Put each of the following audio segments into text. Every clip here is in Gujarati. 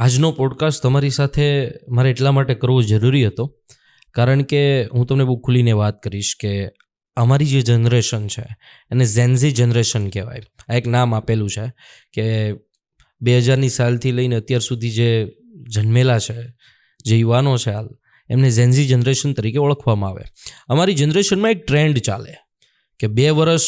આજનો પોડકાસ્ટ તમારી સાથે મારે એટલા માટે કરવો જરૂરી હતો. કારણ કે હું તમને બહુ ખુલીને વાત કરીશ કે અમારી જે જનરેશન છે, એને ઝેન્ઝી જનરેશન કહેવાય. આ એક નામ આપેલું છે કે બે હજારની સાલથી લઈને અત્યાર સુધી જે જન્મેલા છે, જે યુવાનો છે હાલ, એમને ઝેન્ઝી જનરેશન તરીકે ઓળખવામાં આવે. અમારી જનરેશનમાં એક ટ્રેન્ડ ચાલે કે બે વર્ષ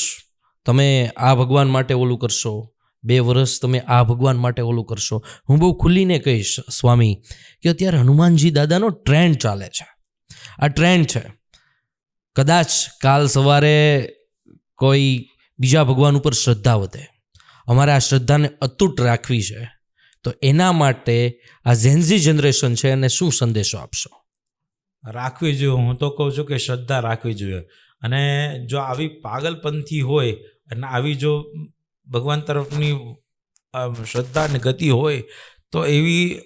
તમે આ ભગવાન માટે ઓલું કરશો બે વર્ષ તમે આ ભગવાન માટે ઓલું કરશો. હું બહુ ખુલ્લીને કહીશ, સ્વામી, કે અત્યારે હનુમાનજી દાદાનો ટ્રેન્ડ ચાલે છે. આ ટ્રેન્ડ છે. કદાચ કાલ સવારે કોઈ બીજા ભગવાન ઉપર શ્રદ્ધા વધે. અમારે આ શ્રદ્ધાને અતૂટ રાખવી છે. તો એના માટે આ ઝેન્ઝી જનરેશન છે એને શું સંદેશો આપશો? રાખવી જોઈએ. હું તો કહું છું કે શ્રદ્ધા રાખવી જોઈએ. અને જો આવી પાગલપંથી હોય અને આવી જો ભગવાન તરફની શ્રદ્ધા અને ગતિ હોય તો એવી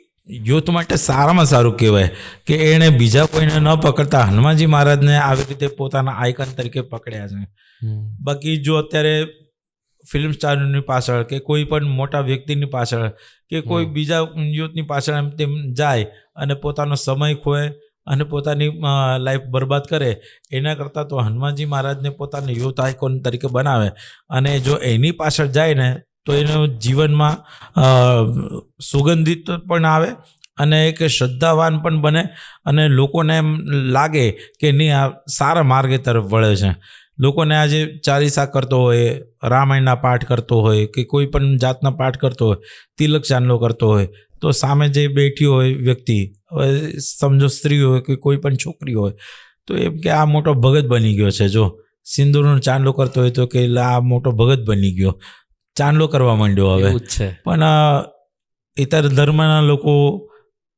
યુથ માટે સારામાં સારું કહેવાય કે એણે બીજા કોઈને ન પકડતા. હનુમાનજી મહારાજને આવી રીતે પોતાના આઇકન તરીકે પકડ્યા છે. બાકી જો અત્યારે ફિલ્મ સ્ટારની પાછળ કે કોઈ પણ મોટા વ્યક્તિની પાછળ કે કોઈ બીજા યુથની પાછળ એમ તેમ જાય અને પોતાનો સમય ખોય અને પોતાની લાઈફ બરબાદ કરે, એના કરતાં તો હનુમાનજી મહારાજને પોતાને યુથ આઇકોન તરીકે બનાવે. અને જો એની પાછળ જાય ને, તો એનું જીવનમાં સુગંધિત પણ આવે અને એક શ્રદ્ધાવાન પણ બને અને લોકોને એમ લાગે કે નહીં આ સારા માર્ગે તરફ વળે છે. લોકોને આજે ચાલીસા કરતો હોય રામાયણના પાઠ કરતો હોય કે કોઈ પણ જાતના પાઠ કરતો હોય તિલક ચાંદલો કરતો હોય તો સામે જે બેઠી હોય વ્યક્તિ હવે સમજો સ્ત્રી હોય કે કોઈ પણ છોકરી હોય તો એમ કે આ મોટો ભગત બની ગયો છે. જો સિંદૂરનો ચાંદલો કરતો હોય તો કે આ મોટો ભગત બની ગયો. ચાંદલો કરવા માંડ્યો હવે. જ છે. પણ ઇતર ધર્મના લોકો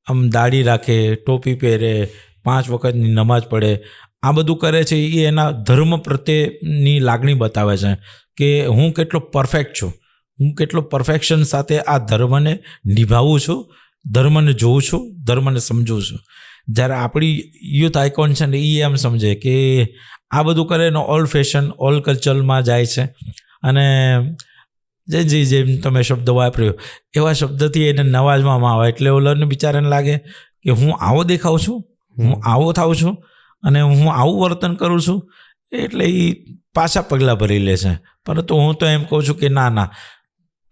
આમ દાઢી રાખે, ટોપી પહેરે, પાંચ વખતની નમાજ પડે. આ બધું કરે છે એ એના ધર્મ પ્રત્યેની લાગણી બતાવે છે કે હું કેટલો પરફેક્ટ છું. હું કેટલો પરફેક્શન સાથે આ ધર્મને નિભાવું છું, ધર્મને જોઉં છું, ધર્મને સમજું છું. જ્યારે આપણી યુથ આઇકોન છે ને એ એમ સમજે કે આ બધું કરે ને ઓલ્ડ ફેશન ઓલ્ડ કલ્ચરમાં જાય છે. અને જે જી જેમ તમે શબ્દ વાપર્યો એવા શબ્દથી એને નવાજવામાં આવે. એટલે ઓલરને બિચારાને લાગે કે હું આવો દેખાઉં છું હું આવો થાઉં છું અને હું આવું વર્તન કરું છું એટલે એ પાછા પગલાં ભરી લેશે પરંતુ હું તો એમ કહું છું કે ના ના.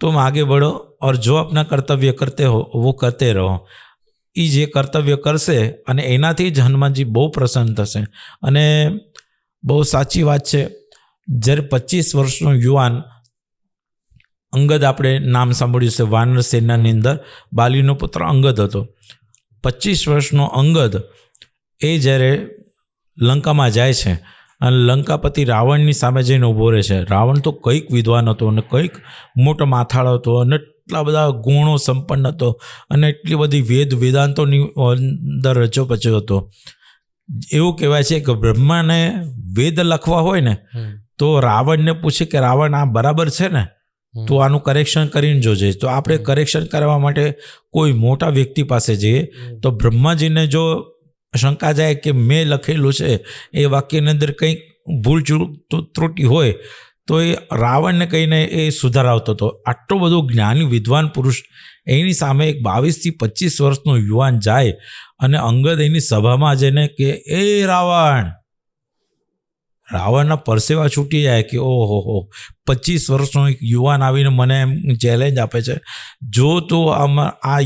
તુમ આગે બઢો ઓર જો આપના કર્તવ્ય કરતે હો વો કરતે રહો. એ જે કર્તવ્ય કરશે અને એનાથી જ હનુમાનજી બહુ પ્રસન્ન થશે. અને બહુ સાચી વાત છે જ્યારે પચીસ વર્ષનો યુવાન અંગદ આપણે નામ સાંભળ્યું છે વાનર સેનાની અંદર બાલીનો પુત્ર અંગદ હતો. પચીસ વર્ષનો અંગદ એ જ્યારે લંકામાં જાય છે અને લંકાપતિ રાવણની સામે જઈને ઊભો રહે છે. રાવણ તો કંઈક વિદ્વાન હતો અને કંઈક મોટો માથાળો હતો અને એટલા બધા ગુણો સંપન્ન હતો અને એટલી બધી વેદ વેદાંતોની અંદર રચો પચ્યો હતો. એવું કહેવાય છે કે બ્રહ્માને વેદ લખવા હોય ને તો રાવણને પૂછે કે રાવણ આ બરાબર છે ને? તો આનું કરેક્શન કરીને જોજે. તો આપણે કરેક્શન કરવા માટે કોઈ મોટા વ્યક્તિ પાસે જઈએ તો બ્રહ્માજીને જો શંકા જાય કે મેં લખેલું છે એ વાક્યની અંદર કંઈક ભૂલ ત્રુટી હોય તો એ રાવણને કહીને એ સુધારાવતો હતો. આટલો બધો જ્ઞાની વિદ્વાન પુરુષ એની સામે એક બાવીસથી પચીસ વર્ષનો યુવાન જાય અને અંગદ એની સભામાં જઈને કે એ રાવણ રાવણના પરસેવા છૂટી જાય કે ઓહો હો, પચીસ વર્ષનો એક યુવાન આવીને મને એમ ચેલેન્જ આપે છે. જો તું આ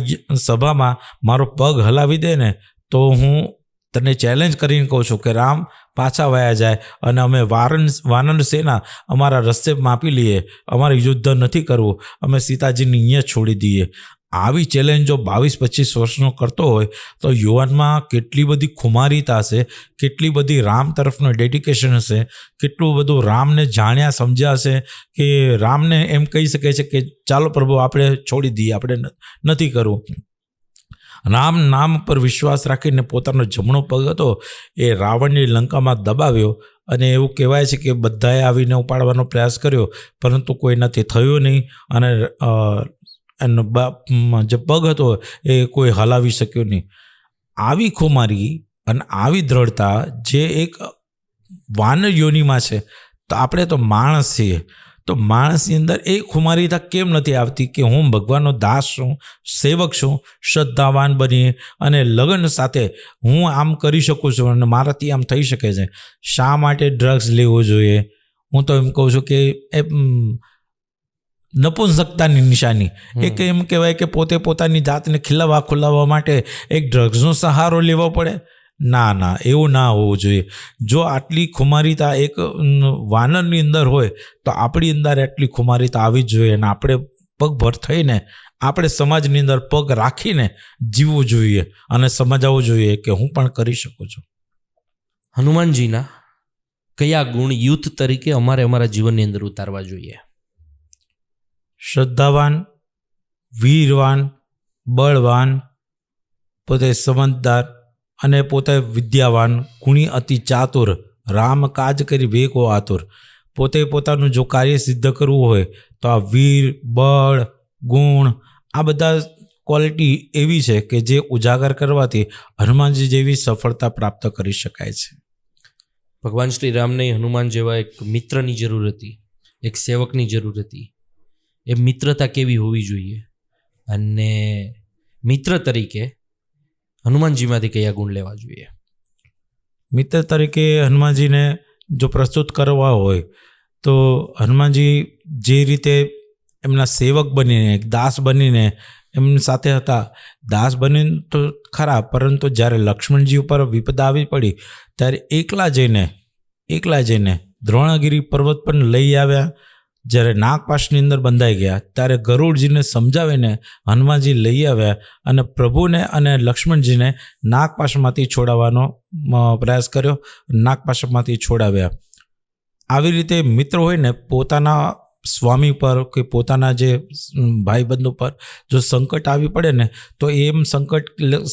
સભામાં મારો પગ હલાવી દે ને, તો હું તને ચેલેન્જ કરીને કહું છું કે રામ, પાછા વયા જાય અને અમે વારણ વાનર સેના અમારા રસ્તે માપી લઈએ. અમારે યુદ્ધ નથી કરવું. અમે સીતાજીને અહીંયા છોડી દઈએ. આવી ચેલેન્જ જો બાવીસ, પચીસ વર્ષનો કરતો હોય, તો યુવાનમાં કેટલી બધી ખુમારીતા હશે કેટલી બધી રામ તરફનો ડેડિકેશન હશે, કેટલું બધું રામને જાણ્યા, સમજ્યા હશે કે રામને એમ કહી શકે છે કે ચાલો પ્રભુ, આપણે છોડી દઈએ, આપણે નથી કરવું. રામ નામ પર વિશ્વાસ રાખીને પોતાનો જમણો પગ હતો, એ રાવણની લંકામાં દબાવ્યો અને એવું કહેવાય છે કે બધાએ આવીને ઉપાડવાનો પ્રયાસ કર્યો, પરંતુ કોઈ નથી, થયું નહીં અને એનો બા- જે પગ હતો એ કોઈ હલાવી શક્યો નહીં. આવી ખુમારી અને આવી દ્રઢતા જે એક વાનર યોનિમાં છે, તો આપણે તો માણસ છીએ. તો માણસની અંદર એ ખુમારીતા કેમ નથી આવતી કે હું ભગવાનનો દાસ છું, સેવક છું, શ્રદ્ધાવાન બની અને લગ્ન સાથે હું આમ કરી શકું છું અને મારાથી આમ થઈ શકે છે. શા માટે ડ્રગ્સ લેવો જોઈએ? હું તો એમ કહું છું કે એ નપુંસકતાની નિશાની. એક એમ કહેવાય કે પોતે પોતાની જાતને ખીલાવવા ખુલાવવા માટે એક ડ્રગ્સનો સહારો લેવો પડે. ના ના એવું ના હોવું જોઈએ. જો આટલી ખુમારીતા એક વાનરની અંદર હોય તો આપણી અંદર એટલી ખુમારીતા આવી જ જોઈએ અને આપણે પગભર થઈને આપણે સમાજની અંદર પગ રાખીને જીવવું જોઈએ અને સમજાવવું જોઈએ કે હું પણ કરી શકું છું. હનુમાનજીના કયા ગુણ યુથ તરીકે અમારે અમારા જીવનની અંદર ઉતારવા જોઈએ? શ્રદ્ધાવાન, વીરવાન, બળવાન, પોતે સમજદાર અને પોતે વિદ્યાવાન, ગુણી અતિ ચાતુર, રામ કાજ કરી વેગો આતુર. પોતે પોતાનું જો કાર્ય સિદ્ધ કરવું હોય, તો આ વીર, બળ, ગુણ, આ બધા ક્વોલિટી એવી છે કે જે ઉજાગર કરવાથી હનુમાનજી જેવી સફળતા પ્રાપ્ત કરી શકાય છે. ભગવાન શ્રી રામને હનુમાન જેવા એક મિત્રની જરૂર હતી, એક સેવકની જરૂર હતી. એ મિત્રતા કેવી હોવી જોઈએ? અને મિત્ર તરીકે હનુમાનજીમાંથી કયા ગુણ લેવા જોઈએ? મિત્ર તરીકે હનુમાનજીને જો પ્રસ્તુત કરવા હોય, તો હનુમાનજી જે રીતે એમના સેવક બનીને દાસ બનીને એમની સાથે હતા. દાસ બનીને તો ખરા, પરંતુ જ્યારે લક્ષ્મણજી ઉપર વિપદા આવી પડી, ત્યારે એકલા જઈને એકલા જઈને દ્રોણાગીરી પર્વત પણ લઈ આવ્યા. જ્યારે નાગપાશની અંદર બંધાઈ ગયા, ત્યારે ગરુડજીને સમજાવીને હનુમાનજી લઈ આવ્યા અને પ્રભુને અને લક્ષ્મણજીને નાગપાશમાંથી છોડાવવાનો પ્રયાસ કર્યો, નાગપાશમાંથી છોડાવ્યા. આવી રીતે મિત્ર હોયને પોતાના સ્વામી પર કે પોતાના જે ભાઈબંધો પર જો સંકટ આવી પડે ને, તો એમ સંકટ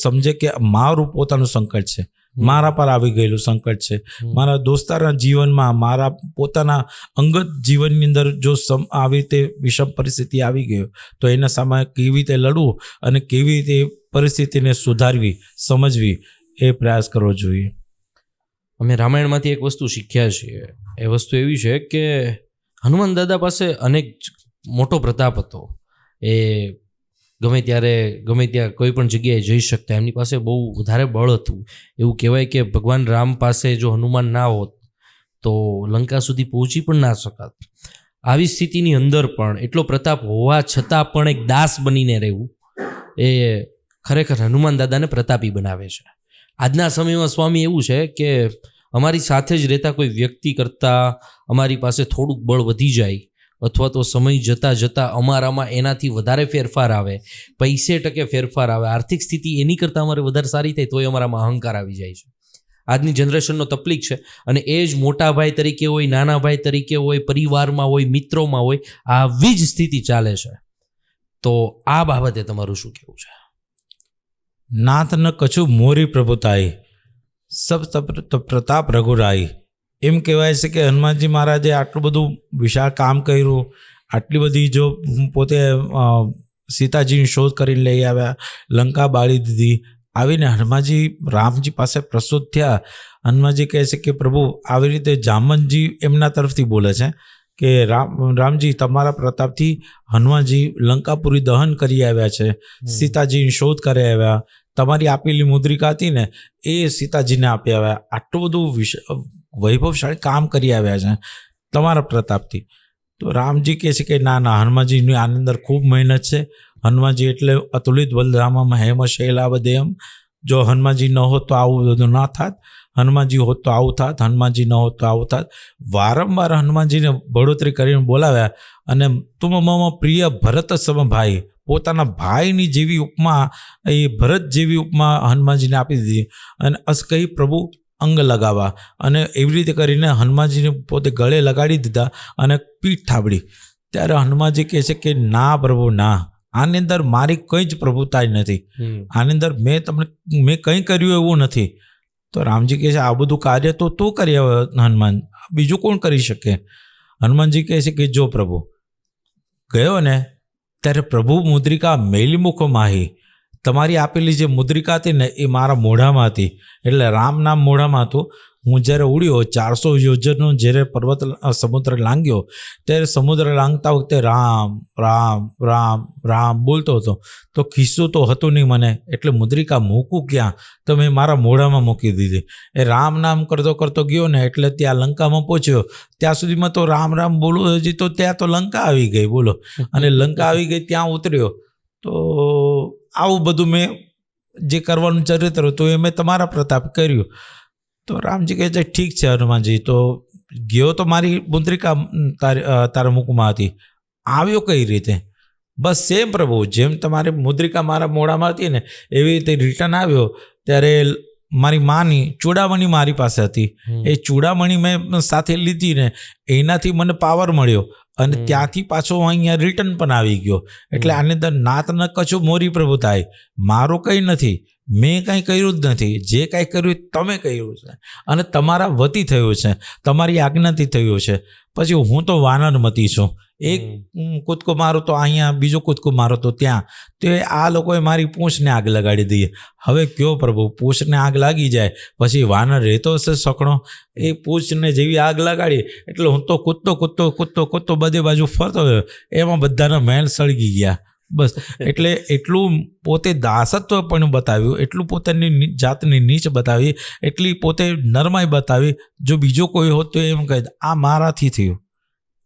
સમજે કે મારું પોતાનું સંકટ છે. મારા પર આવી ગયેલું સંકટ છે. મારા દોસ્તારના જીવનમાં મારા પોતાના અંગત જીવનની અંદર જો સમ આવી રીતે વિષમ પરિસ્થિતિ આવી ગયો તો એના સામે કેવી રીતે લડવું અને કેવી રીતે પરિસ્થિતિને સુધારવી સમજવી એ પ્રયાસ કરવો જોઈએ. અમે રામાયણમાંથી એક વસ્તુ શીખ્યા છીએ. એ વસ્તુ એવી છે કે હનુમાન દાદા પાસે અનેક મોટો પ્રતાપ હતો. એ ગમે ત્યારે, ગમે ત્યાં કોઈ પણ જગ્યાએ જઈ શકતા, એમની પાસે બહુ વધારે બળ હતું. એવું કહેવાય કે ભગવાન રામ પાસે જો હનુમાન ના હોત, તો લંકા સુધી પહોંચી પણ ના શકાત. આવી સ્થિતિની અંદર પણ, એટલો પ્રતાપ હોવા છતાં પણ એક દાસ બનીને રહેવું, એ ખરેખર હનુમાન દાદાને પ્રતાપી બનાવે છે. આજના સમયમાં સ્વામી એવું છે કે અમારી સાથે જ રહેતા કોઈ વ્યક્તિ કરતાં અમારી પાસે થોડુંક બળ વધી જાય અથવા તો સમય જતાં જતાં અમારામાં એનાથી વધારે ફેરફાર આવે, પૈસે ટકે ફેરફાર આવે, આર્થિક સ્થિતિ એની કરતાં અમારે વધારે સારી થાય તોય અમારામાં અહંકાર આવી જાય છે. આજની જનરેશનનો તકલીફ છે અને એ જ મોટા ભાઈ તરીકે હોય, નાના ભાઈ તરીકે હોય, પરિવારમાં હોય, મિત્રોમાં હોય, આવી જ સ્થિતિ ચાલે છે. તો આ બાબતે તમારું શું કહેવું છે? નાથ ન કછું મોરી પ્રભુતાઈ સબ તપ- તપ પ્રતાપ રઘુરાઈ એમ કહેવાય છે કે હનુમાનજી મહારાજે આટલું બધું વિશાળ કામ કર્યું આટલી બધી જો પોતે સીતાજીની શોધ કરીને લઈ આવ્યા લંકા બાળી દીધી આવીને હનુમાનજી રામજી પાસે પ્રસ્તુત થયા. હનુમાનજી કહે છે કે પ્રભુ આવી રીતે જામનજી એમના તરફથી બોલે છે કે રામ રામજી તમારા પ્રતાપથી હનુમાનજી લંકાપુરી દહન કરી આવ્યા છે. સીતાજીની શોધ કરી આવ્યા. તમારી આપેલી મુદ્રિકા હતી ને એ સીતાજીને આપી આવ્યા. આટલું બધું વિશ વૈભવશાળી કામ કરી આવ્યા છે તમારા પ્રતાપથી. તો રામજી કહે છે કે, ના ના, હનુમાનજીની આની અંદર ખૂબ મહેનત છે. હનુમાનજી એટલે અતુલિત બલરામમ હેમ શૈલા બધેમ જો હનુમાનજી ન હોત તો આવું બધું ના થાત. હનુમાનજી હોત તો આવું થાત. હનુમાનજી ન હોત તો આવું થાત. વારંવાર હનુમાનજીને બળોતરી કરીને બોલાવ્યા અને તું મમ પ્રિય ભરત સમ ભાઈ પોતાના ભાઈની જેવી ઉપમા, એ ભરત જેવી ઉપમા હનુમાનજીને આપી દીધી. અને અસ કહી, પ્રભુ અંગ લગાવવા અને એવી રીતે કરીને હનુમાનજીને પોતે ગળે લગાડી દીધા અને પીઠ થાબડી. ત્યારે હનુમાનજી કહે છે કે ના પ્રભુ ના. આની અંદર મારી કંઈ જ પ્રભુતા જ નથી આની અંદર મેં તમને મેં કંઈ કર્યું એવું નથી. તો રામજી કહે છે આ બધું કાર્ય તો તું કરી હનુમાન. બીજું કોણ કરી શકે? હનુમાનજી કહે છે કે જો પ્રભુ ગયો ને ત્યારે પ્રભુ મુદ્રિકા મેલી મુખ માહી. તમારી આપેલી જે મુદ્રિકા હતી ને, એ મારા મોઢામાં હતી. એટલે રામ નામ મોઢામાં હતું. હું જ્યારે ઉડ્યો, ચારસો યોજનનો જ્યારે પર્વત સમુદ્ર લાંગ્યો, ત્યારે સમુદ્ર લાંગતા વખતે રામ રામ રામ રામ બોલતો હતો. તો ખિસ્સો તો હતું નહીં મને. એટલે મુદ્રિકા, મૂકું ક્યાં? તો મેં મારા મોઢામાં મૂકી દીધી. એ રામ નામ કરતો કરતો ગયો ને, એટલે ત્યાં લંકામાં પહોંચ્યો. ત્યાં સુધીમાં તો રામ રામ બોલું, હજી તો ત્યાં તો લંકા આવી ગઈ, બોલો. અને લંકા આવી ગઈ, ત્યાં ઉતર્યો. તો આવું બધું મેં જે કરવાનું ચરિત્ર હતું એ મેં તમારા પ્રતાપ કર્યું. તો રામજી કહે છે ઠીક છે હનુમાનજી તો ગયો તો મારી મુદ્રિકા તારી તારા મુખમાં હતી. આવ્યો કઈ રીતે? બસ સેમ પ્રભુ જેમ તમારી મુદ્રિકા મારા મોઢામાં હતી ને એવી રીતે રિટર્ન આવ્યો. ત્યારે મારી માની ચૂડામણી મારી પાસે હતી. એ ચૂડામણી મેં સાથે લીધી ને એનાથી મને પાવર મળ્યો. અને ત્યાંથી પાછો અહીંયા રિટર્ન પણ આવી ગયો. એટલે. આની અંદર નાત ન કચો મોરી પ્રભુ થાય. મારું કંઈ નથી. મેં કાંઈ કર્યું જ નથી. જે કાંઈ કર્યું તમે કર્યું છે. અને તમારા વતી થયું છે. તમારી આજ્ઞાથી થયું છે. પછી હું તો વાનરમતી છું. એક કૂદકો મારો તો અહીંયા બીજો કૂદકો મારો તો ત્યાં. તો આ લોકોએ મારી પૂંછને આગ લગાડી દઈએ હવે કયો પ્રભુ? પૂંછને આગ લાગી જાય પછી વાનર રહેતો હશે સકણો એ પૂંછને જેવી આગ લગાડી એટલે હું તો કૂદતો કૂદતો કૂદતો કૂદતો બધી બાજુ ફરતો ગયો એમાં બધાના મહેલ સળગી ગયા. બસ. એટલે એટલું પોતે દાસત્વ પણ બતાવ્યું એટલું પોતાની જાતની નીચ બતાવી એટલી પોતે નરમાઈ બતાવી. જો બીજો કોઈ હોત તો એમ કહે આ મારાથી થયું.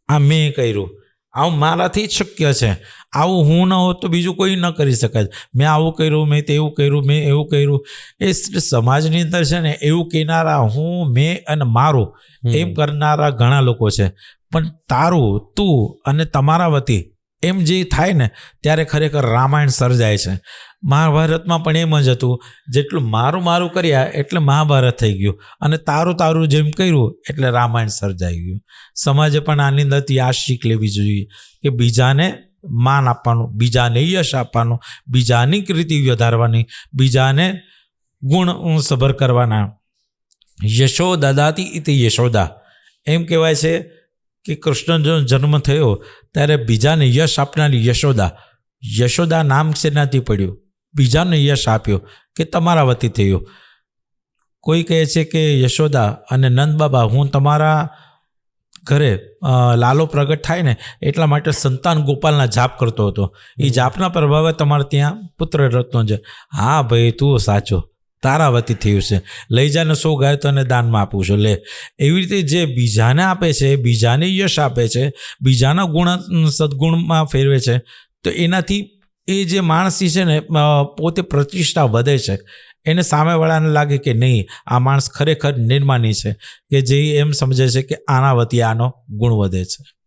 આ મેં કર્યું. આવું મારાથી જ શક્ય છે. આવું હું ન હોત તો બીજું કોઈ ન કરી શકે મેં આવું કર્યું મેં તેવું કર્યું મેં એવું કર્યું. એ સમાજની અંદર છે ને એવું કહેનારા હું મેં અને મારું એમ કરનારા ઘણા લોકો છે. પણ તારું તું અને તમારા વતી એમ જે થાય ને, ત્યારે ખરેખર રામાયણ સર્જાય છે. મહાભારતમાં પણ એમ જ હતું, જેટલું મારું મારું કર્યા એટલે મહાભારત થઈ ગયું. અને તારું તારું જેમ કર્યું એટલે રામાયણ સર્જાઈ ગયું. સમાજે પણ આની અંદરથી આ શીખ લેવી જોઈએ કે બીજાને માન આપવાનું, બીજાને યશ આપવાનું, બીજાની કૃતિ વધારવાની, બીજાને ગુણ સભર કરવાના. યશોદા દાતી ઇતિ યશોદા. એમ કહેવાય છે કે કૃષ્ણનો જન્મ થયો ત્યારે બીજાને યશ આપનારી યશોદા યશોદા નામ શેનાથી પડ્યું? બીજાને યશ આપ્યો કે તમારા વતી થયું? કોઈ કહે છે કે યશોદા અને નંદબાબા હું તમારા ઘરે લાલો પ્રગટ થાય ને એટલા માટે સંતાન ગોપાલના જાપ કરતો હતો. એ જાપના પ્રભાવે તમારે ત્યાં પુત્ર રત્નો છે હા ભાઈ તું સાચો. તારા વતી થયું છે. લઈ જાને સો ગાય તને દાનમાં આપું છું. લે. એવી રીતે જે બીજાને આપે છે, બીજાને યશ આપે છે, બીજાના ગુણ, સદગુણમાં ફેરવે છે, તો એનાથી એ જે માણસી છે ને પોતે પ્રતિષ્ઠા વધે છે. એને સામેવાળાને લાગે કે નહીં, આ માણસ ખરેખર નિર્માની છે, કે જે એમ સમજે છે કે આના વતી આનો ગુણ વધે છે.